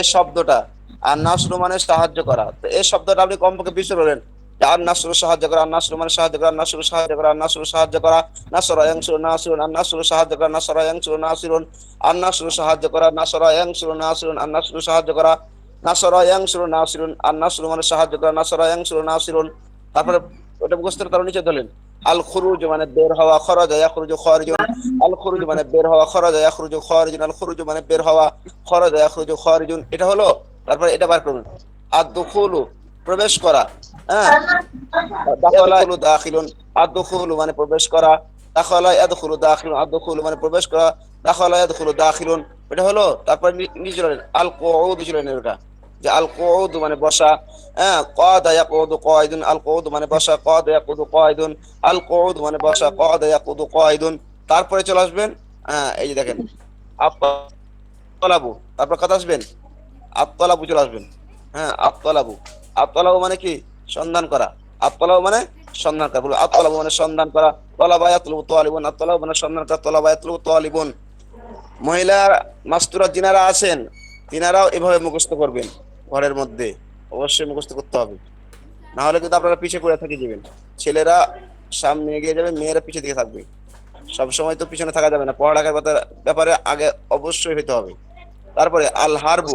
এই শব্দটা আর নাসরু মানে সাহায্য করা। তো এই শব্দটা আপনি কমপক্ষে বিশ বলেন। আর নাসরু সাহায্য করা, আর নাসরু মানে সাহায্য করা নাসরু সাহায্য করা নাসরু সাহায্য করা। নাসরা ইয়ানসুরু নাসিরুন আর নাসরু সাহায্য করা, নাসরা ইয়ানসুরু নাসিরুন আর নাসরু সাহায্য করা, নাসরা ইয়ানসুরু নাসিরুন আর নাসরু সাহায্য করা। নাসরা ইয়ানসুরু নাসিরুন আর নাসরু মানে সাহায্য করা, নাসরা ইয়ানসুরু নাসিরুন তারপরে ওটা মুখস্থ তার নিচে ধরলেন। আল খুরুজ মানে বের হওয়া, খরাজা, ইয়াখরুজু, খারিজুন। আল খুরুজ মানে বের হওয়া, খরাজা, ইয়াখরুজু, খারিজুন। আল খুরুজ মানে বের হওয়া, খরাজা, ইয়াখরুজু, খারিজুন। এটা হলো, তারপরে এটা বার করুন। আর দুখুলু প্রবেশ করা হ্যাঁ? দাখালা ইয়াদখুলু দাখিলুন। আদখুলু মানে প্রবেশ করা, দাখালা ইয়াদখুলু দাখিলুন। আদখুলু মানে প্রবেশ করা, দাখালা ইয়াদখুলু দাখিলুন। এটা হলো, তারপর নিচে আল কুউদ এটা। যে আল কৌদ মানে বসা হ্যাঁ কাদা ইয়াকুদু কায়দুন আল কুউদ মানে বসা, কাদা ইয়াকুদু কায়দুন আল কুউদ মানে বসা, কাদা ইয়াকুদু কায়দুন। তারপরে চলে আসবেন হ্যাঁ এই যে দেখেন, আত্তালাবু, তারপর কথা আসবেন? আত্তালাবু চলে আসবেন হ্যাঁ আত্তালাবু। আত্তালাবু মানে কি? সন্ধান করা। আত্তালাবু মানে সন্ধান করা। বলো আত্তালাবু মানে সন্ধান করা। তলাবায়াতলু তালিবুন আত্তালাবু মানে সন্ধান করা, তলাবায়াতলু তালিবুন মহিলা, মাস্তুরা, যিনারা আছেন, তিনারাও এভাবে মুখস্থ করবেন। ঘরের মধ্যে অবশ্যই মুখস্থ করতে হবে। না হলে কিন্তু আপনারা পিছিয়ে পড়ে থেকে যাবেন ছেলেরা সামনে এগিয়ে যাবে, মেয়েরা পিছিয়ে দিকে থাকবে। সবসময় তো পিছনে থাকা যাবে না। পড়ালেখার কথা ব্যাপারে আগে অবশ্যই হইতে হবে। তারপরে আল হারবু।